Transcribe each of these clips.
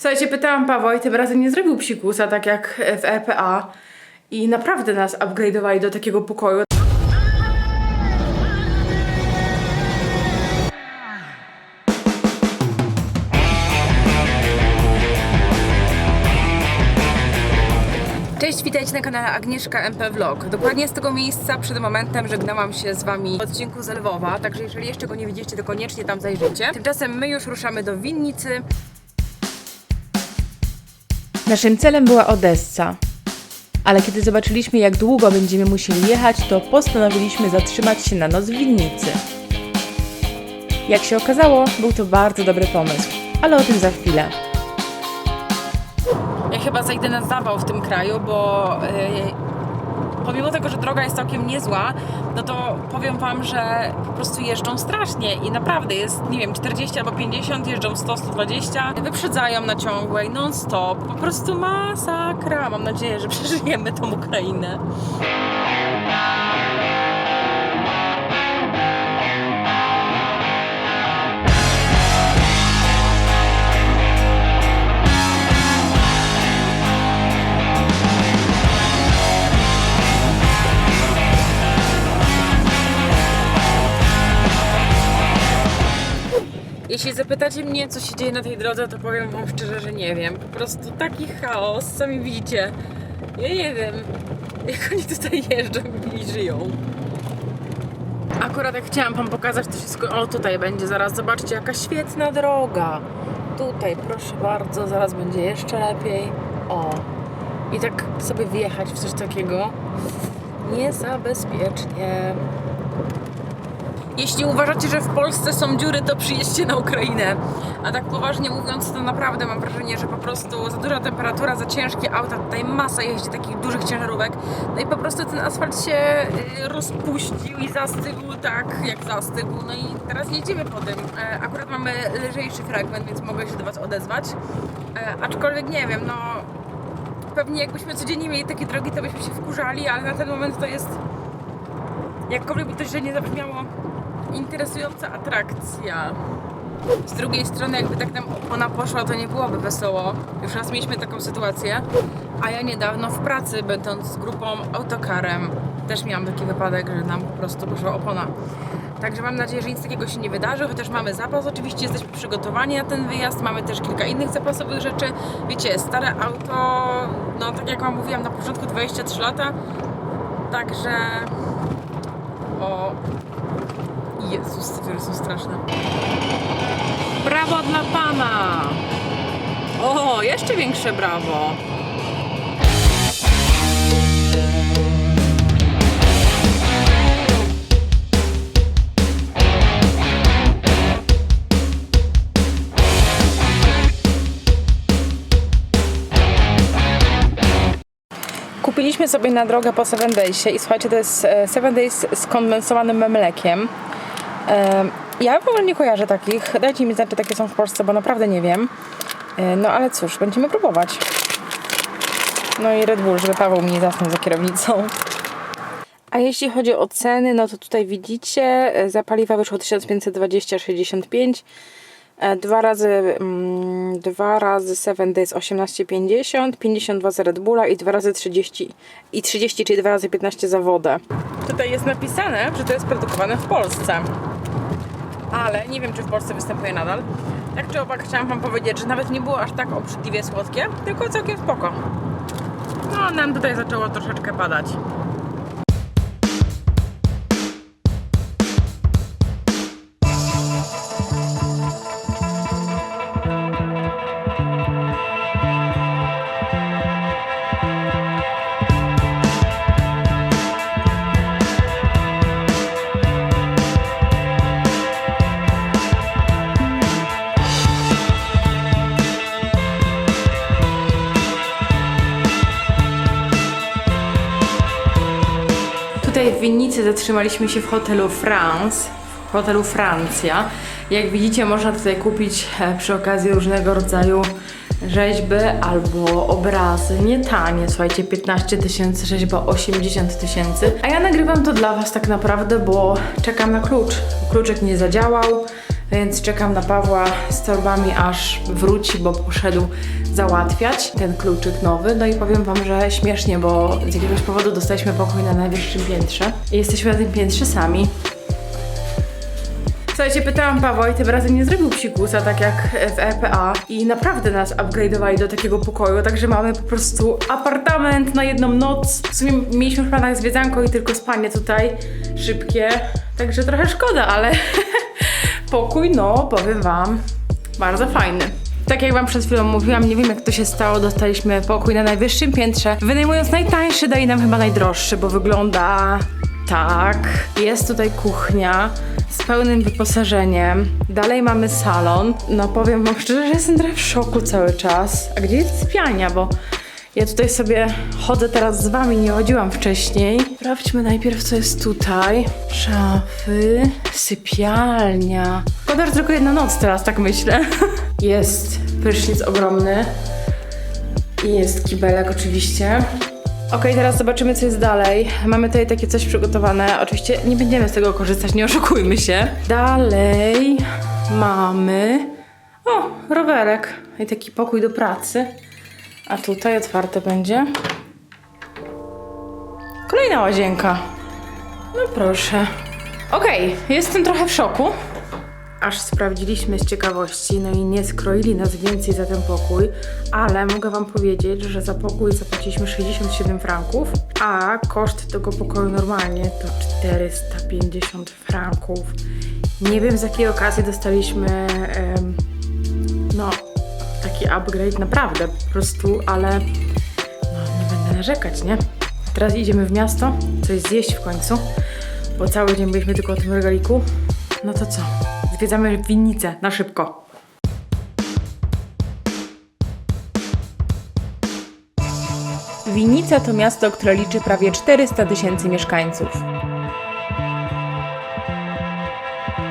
Słuchajcie, pytałam Pawła i tym razem nie zrobił psikusa, tak jak w RPA. I naprawdę nas upgrade'owali do takiego pokoju. Cześć, witajcie na kanale Agnieszka MP Vlog. Dokładnie z tego miejsca przed momentem żegnałam się z Wami w odcinku z Lwowa, także jeżeli jeszcze go nie widzieliście, to koniecznie tam zajrzyjcie. Tymczasem my już ruszamy do winnicy. Naszym celem była Odessa. Ale kiedy zobaczyliśmy, jak długo będziemy musieli jechać, to postanowiliśmy zatrzymać się na noc w winnicy. Jak się okazało, był to bardzo dobry pomysł, ale o tym za chwilę. Ja chyba zajdę na zawał w tym kraju, bo yy, pomimo tego, że droga jest całkiem niezła, no to powiem Wam, że po prostu jeżdżą strasznie i naprawdę jest, nie wiem, 40 albo 50, jeżdżą 100, 120, wyprzedzają na ciągłej, non-stop, po prostu masakra. Mam nadzieję, że przeżyjemy tą Ukrainę. Jeśli zapytacie mnie, co się dzieje na tej drodze, to powiem Wam szczerze, że nie wiem. Po prostu taki chaos, sami widzicie. Ja nie wiem, jak oni tutaj jeżdżą i żyją. Akurat jak chciałam Wam pokazać, to wszystko... O, tutaj będzie zaraz, zobaczcie, jaka świetna droga. Tutaj, proszę bardzo, zaraz będzie jeszcze lepiej. O. I tak sobie wjechać w coś takiego nie za bezpiecznie. Jeśli uważacie, że w Polsce są dziury, to przyjedźcie na Ukrainę. A tak poważnie mówiąc, to naprawdę mam wrażenie, że po prostu za duża temperatura, za ciężkie auta, tutaj masa jeździ takich dużych ciężarówek. No i po prostu ten asfalt się y, rozpuścił i zastygł tak, jak zastygł. No i teraz jedziemy po tym. E, Akurat mamy lżejszy fragment, więc mogę się do Was odezwać. E, Aczkolwiek nie wiem, no pewnie jakbyśmy codziennie mieli takie drogi, to byśmy się wkurzali, ale na ten moment to jest jakkolwiek by to źle nie zabrzmiało, interesująca atrakcja. Z drugiej strony, jakby tak nam ona poszła, to nie byłoby wesoło. Już raz mieliśmy taką sytuację, a ja niedawno w pracy, będąc z grupą autokarem, też miałam taki wypadek, że nam po prostu poszła opona. Także mam nadzieję, że nic takiego się nie wydarzy, chociaż mamy zapas, oczywiście jesteśmy przygotowani na ten wyjazd, mamy też kilka innych zapasowych rzeczy. Wiecie, stare auto, no tak jak Wam mówiłam na początku, 23 lata, także... O, Jezus, dziury są straszne. Brawo dla Pana! O, jeszcze większe brawo! Kupiliśmy sobie na drogę po 7 Daysie i słuchajcie, to jest e, 7 Days z kondensowanym mlekiem. Ja w ogóle nie kojarzę takich. Dajcie mi znać, czy takie są w Polsce, bo naprawdę nie wiem. E, No ale cóż, będziemy próbować. No i Red Bull, żeby Paweł mi nie zasnął za kierownicą. A jeśli chodzi o ceny, no to tutaj widzicie, e, za paliwa wyszło 1520,65 E, Dwa razy, mm, dwa razy 7 Days 18,50, 52 za Red Bulla i dwa razy 30, i 30, czyli dwa razy 15 za wodę. Tutaj jest napisane, że to jest produkowane w Polsce. Ale nie wiem, czy w Polsce występuje nadal. Tak czy owak chciałam Wam powiedzieć, że nawet nie było aż tak obrzydliwie słodkie, tylko całkiem spoko. No, nam tutaj zaczęło troszeczkę padać. Winnicy zatrzymaliśmy się w hotelu France, w hotelu Francja. Jak widzicie, można tutaj kupić e, przy okazji różnego rodzaju rzeźby albo obrazy. Nie tanie, słuchajcie, 15 tysięcy, rzeźba 80 tysięcy. A ja nagrywam to dla Was tak naprawdę, bo czekam na klucz. Kluczek nie zadziałał. Więc czekam na Pawła z torbami, aż wróci, bo poszedł załatwiać ten kluczyk nowy. No i powiem Wam, że śmiesznie, bo z jakiegoś powodu dostaliśmy pokój na najwyższym piętrze i jesteśmy na tym piętrze sami. Słuchajcie, pytałam Pawła i tym razem nie zrobił psikusa, tak jak w EPA i naprawdę nas upgrade'owali do takiego pokoju, także mamy po prostu apartament na jedną noc. W sumie mieliśmy w planach zwiedzanko i tylko spanie tutaj szybkie, także trochę szkoda, ale pokój, no powiem Wam, bardzo fajny. Tak jak Wam przed chwilą mówiłam, nie wiem jak to się stało, dostaliśmy pokój na najwyższym piętrze. Wynajmując najtańszy, daje nam chyba najdroższy, bo wygląda tak. Jest tutaj kuchnia z pełnym wyposażeniem. Dalej mamy salon. No powiem Wam szczerze, że jestem trochę w szoku cały czas. A gdzie jest sypialnia, bo ja tutaj sobie chodzę teraz z Wami, nie chodziłam wcześniej. Sprawdźmy najpierw, co jest tutaj. Szafy, sypialnia. Że tylko jedna noc teraz, tak myślę. Jest prysznic ogromny. I jest kibelek oczywiście. Okej, teraz zobaczymy, co jest dalej. Mamy tutaj takie coś przygotowane. Oczywiście nie będziemy z tego korzystać, nie oszukujmy się. Dalej mamy... O, rowerek. I taki pokój do pracy. A tutaj otwarte będzie. Kolejna łazienka. No proszę. Okej, jestem trochę w szoku. Aż sprawdziliśmy z ciekawości, no i nie skroili nas więcej za ten pokój, ale mogę Wam powiedzieć, że za pokój zapłaciliśmy 67 franków, a koszt tego pokoju normalnie to 450 franków. Nie wiem z jakiej okazji dostaliśmy em, no taki upgrade, naprawdę po prostu, ale no nie będę narzekać, nie? Teraz idziemy w miasto, coś zjeść w końcu, bo cały dzień byliśmy tylko o tym regaliku. No to co? Zwiedzamy winnicę na szybko. Winnica to miasto, które liczy prawie 400 tysięcy mieszkańców.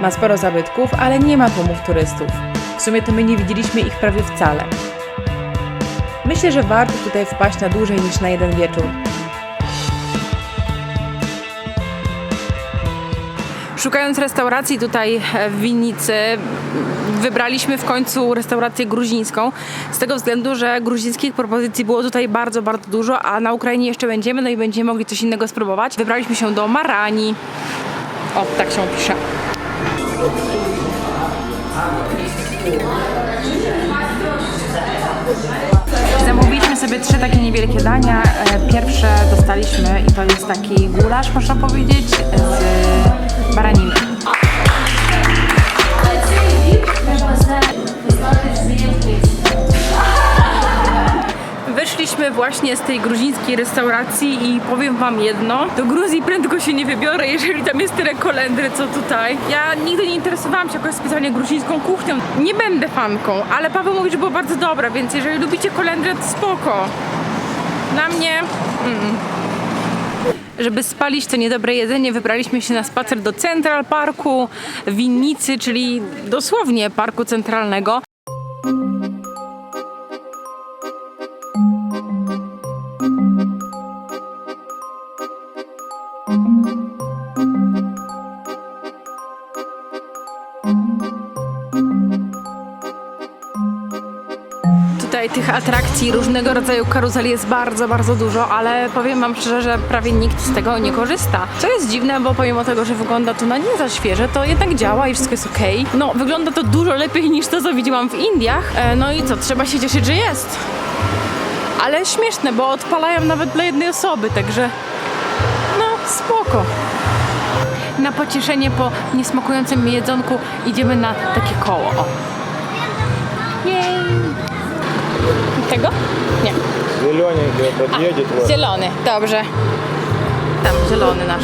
Ma sporo zabytków, ale nie ma tłumów turystów. W sumie to my nie widzieliśmy ich prawie wcale. Myślę, że warto tutaj wpaść na dłużej niż na jeden wieczór. Szukając restauracji tutaj w winnicy, wybraliśmy w końcu restaurację gruzińską. Z tego względu, że gruzińskich propozycji było tutaj bardzo, bardzo dużo, a na Ukrainie jeszcze będziemy, no i będziemy mogli coś innego spróbować. Wybraliśmy się do Marani. O, tak się pisze. Zamówiliśmy sobie trzy takie niewielkie dania. E, Pierwsze dostaliśmy i to jest taki gulasz, można powiedzieć, z baraniny. Właśnie z tej gruzińskiej restauracji i powiem wam jedno, do Gruzji prędko się nie wybiorę, jeżeli tam jest tyle kolendry, co tutaj. Ja nigdy nie interesowałam się jakoś specjalnie gruzińską kuchnią. Nie będę fanką, ale Paweł mówi, że było bardzo dobre, więc jeżeli lubicie kolendrę, to spoko. Na mnie... Mm. Żeby spalić to niedobre jedzenie, wybraliśmy się na spacer do Central Parku, winnicy, czyli dosłownie parku centralnego. Tych atrakcji, różnego rodzaju karuzeli jest bardzo, bardzo dużo, ale powiem Wam szczerze, że prawie nikt z tego nie korzysta. Co jest dziwne, bo pomimo tego, że wygląda to na nie za świeże, to jednak działa i wszystko jest ok. No, wygląda to dużo lepiej niż to, co widziałam w Indiach. E, no i co, trzeba się cieszyć, że jest. Ale śmieszne, bo odpalają nawet dla jednej osoby, także no spoko. Na pocieszenie po niesmakującym jedzonku idziemy na takie koło. O. Jej. Tego? Nie. Зелененькая подъедет вот. Zielony, dobrze. Tam, zielony nasz.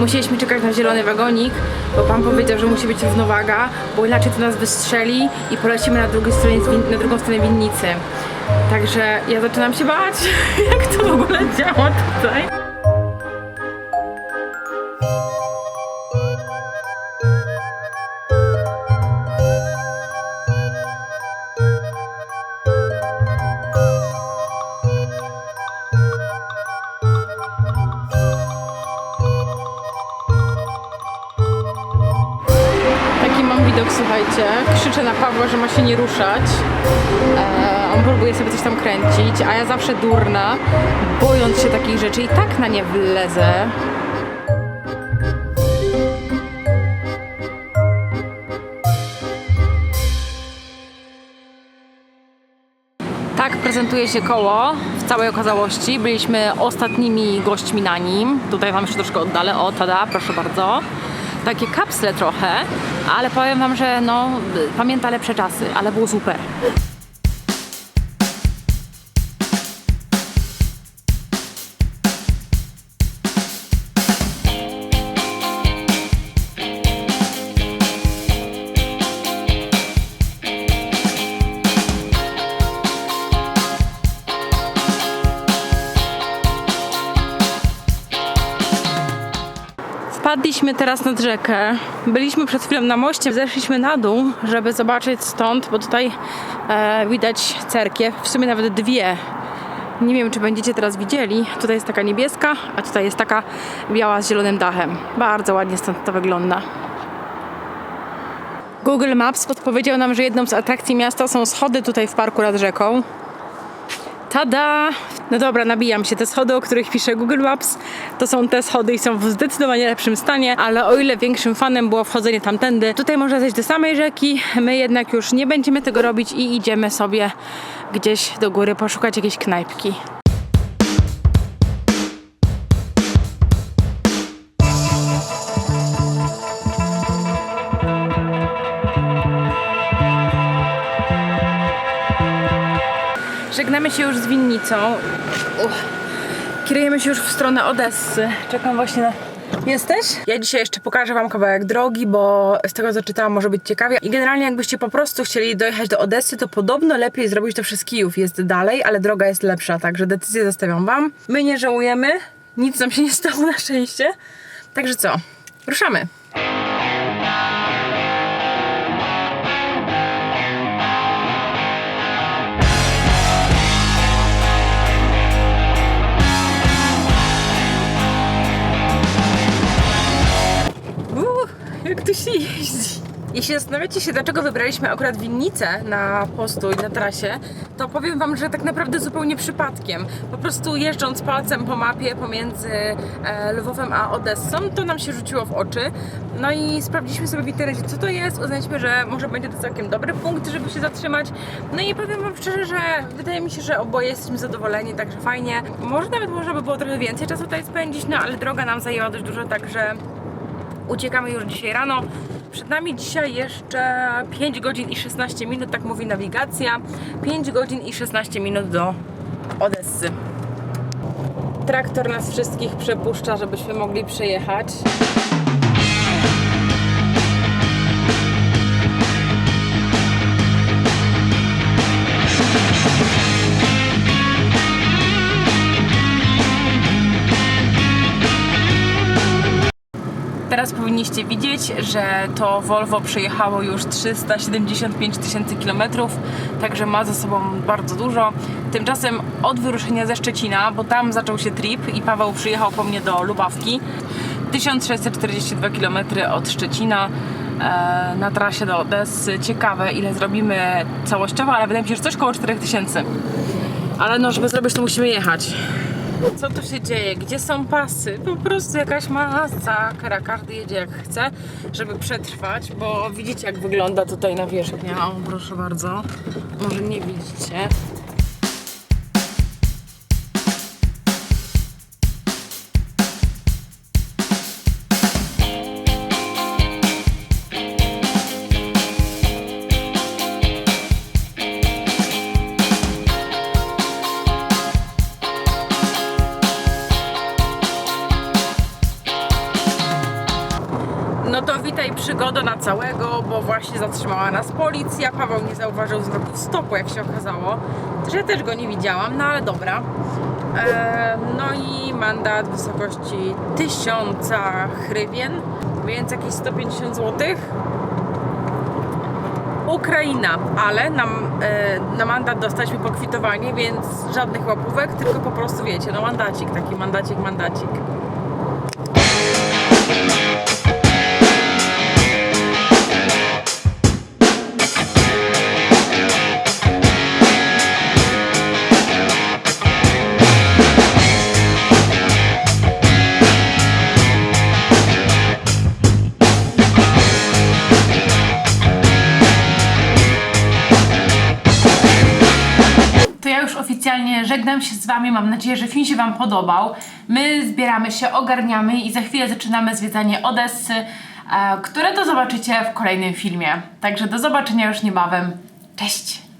Musieliśmy czekać na zielony wagonik, bo pan powiedział, że musi być równowaga, bo inaczej to nas wystrzeli i polecimy na, drugiej stronie, z win- na drugą stronę winnicy. Także ja zaczynam się bać, jak to w ogóle działa tutaj. Słuchajcie. Krzyczę na Pawła, że ma się nie ruszać. E, on próbuje sobie coś tam kręcić, a ja zawsze durna, bojąc się takich rzeczy i tak na nie wlezę. Tak prezentuje się koło w całej okazałości. Byliśmy ostatnimi gośćmi na nim. Tutaj wam jeszcze troszkę oddalę. O, tada, proszę bardzo. Takie kapsle trochę, ale powiem wam, że no, pamięta lepsze czasy, ale było super. Teraz nad rzekę. Byliśmy przed chwilą na moście, zeszliśmy na dół, żeby zobaczyć stąd, bo tutaj e, widać cerkiew, w sumie nawet dwie. Nie wiem, czy będziecie teraz widzieli. Tutaj jest taka niebieska, a tutaj jest taka biała z zielonym dachem. Bardzo ładnie stąd to wygląda. Google Maps podpowiedział nam, że jedną z atrakcji miasta są schody tutaj w parku nad rzeką. Tada! No dobra, nabijam się. Te schody, o których pisze Google Maps, to są te schody i są w zdecydowanie lepszym stanie, ale o ile większym fanem było wchodzenie tamtędy, tutaj można zejść do samej rzeki, my jednak już nie będziemy tego robić i idziemy sobie gdzieś do góry poszukać jakiejś knajpki. Żegnamy się już z winnicą. Uch. Kierujemy się już w stronę Odessy. Czekam właśnie na. Jesteś? Ja dzisiaj jeszcze pokażę Wam kawałek drogi, bo z tego co czytałam może być ciekawie. I generalnie jakbyście po prostu chcieli dojechać do Odessy, to podobno lepiej zrobić to przez Kijów. Jest dalej, ale droga jest lepsza, także decyzję zostawiam Wam. My nie żałujemy, nic nam się nie stało na szczęście. Także co? Ruszamy. Jak tu się jeździ. Jeśli zastanawiacie się, dlaczego wybraliśmy akurat winnicę na postój na trasie, to powiem Wam, że tak naprawdę zupełnie przypadkiem. Po prostu jeżdżąc palcem po mapie pomiędzy e, Lwowem a Odessą, to nam się rzuciło w oczy. No i sprawdziliśmy sobie w internecie, co to jest. Uznaliśmy, że może będzie to całkiem dobry punkt, żeby się zatrzymać. No i powiem Wam szczerze, że wydaje mi się, że oboje jesteśmy zadowoleni, także fajnie. Może nawet można by było trochę więcej czasu tutaj spędzić, no ale droga nam zajęła dość dużo, także Uciekamy już dzisiaj rano. Przed nami dzisiaj jeszcze 5 godzin i 16 minut, tak mówi nawigacja. 5 godzin i 16 minut do Odessy. Traktor nas wszystkich przepuszcza, żebyśmy mogli przejechać. Teraz powinniście widzieć, że to Volvo przejechało już 375 tysięcy kilometrów, także ma ze sobą bardzo dużo. Tymczasem od wyruszenia ze Szczecina, bo tam zaczął się trip i Paweł przyjechał po mnie do Lubawki, 1642 km od Szczecina e, na trasie do Odessy. Ciekawe ile zrobimy całościowo, ale wydaje mi się, że coś koło 4000. Ale no, żeby zrobić to musimy jechać. Co tu się dzieje? Gdzie są pasy? Po prostu jakaś masakra. Każdy jedzie jak chce, żeby przetrwać, bo widzicie jak wygląda tutaj nawierzchnia. O, proszę bardzo. Może nie widzicie. No to witaj przygoda na całego, bo właśnie zatrzymała nas policja. Paweł nie zauważył znaków stopu, jak się okazało. Też ja też go nie widziałam, no ale dobra. No i mandat w wysokości 1000 hrywien, więc jakieś 150 zł. Ukraina, ale nam, e, na mandat dostaliśmy pokwitowanie, więc żadnych łapówek, tylko po prostu wiecie, no mandacik, taki mandacik, mandacik. Żegnam się z Wami. Mam nadzieję, że film się Wam podobał. My zbieramy się, ogarniamy i za chwilę zaczynamy zwiedzanie Odessy, e, które to zobaczycie w kolejnym filmie. Także do zobaczenia już niebawem. Cześć!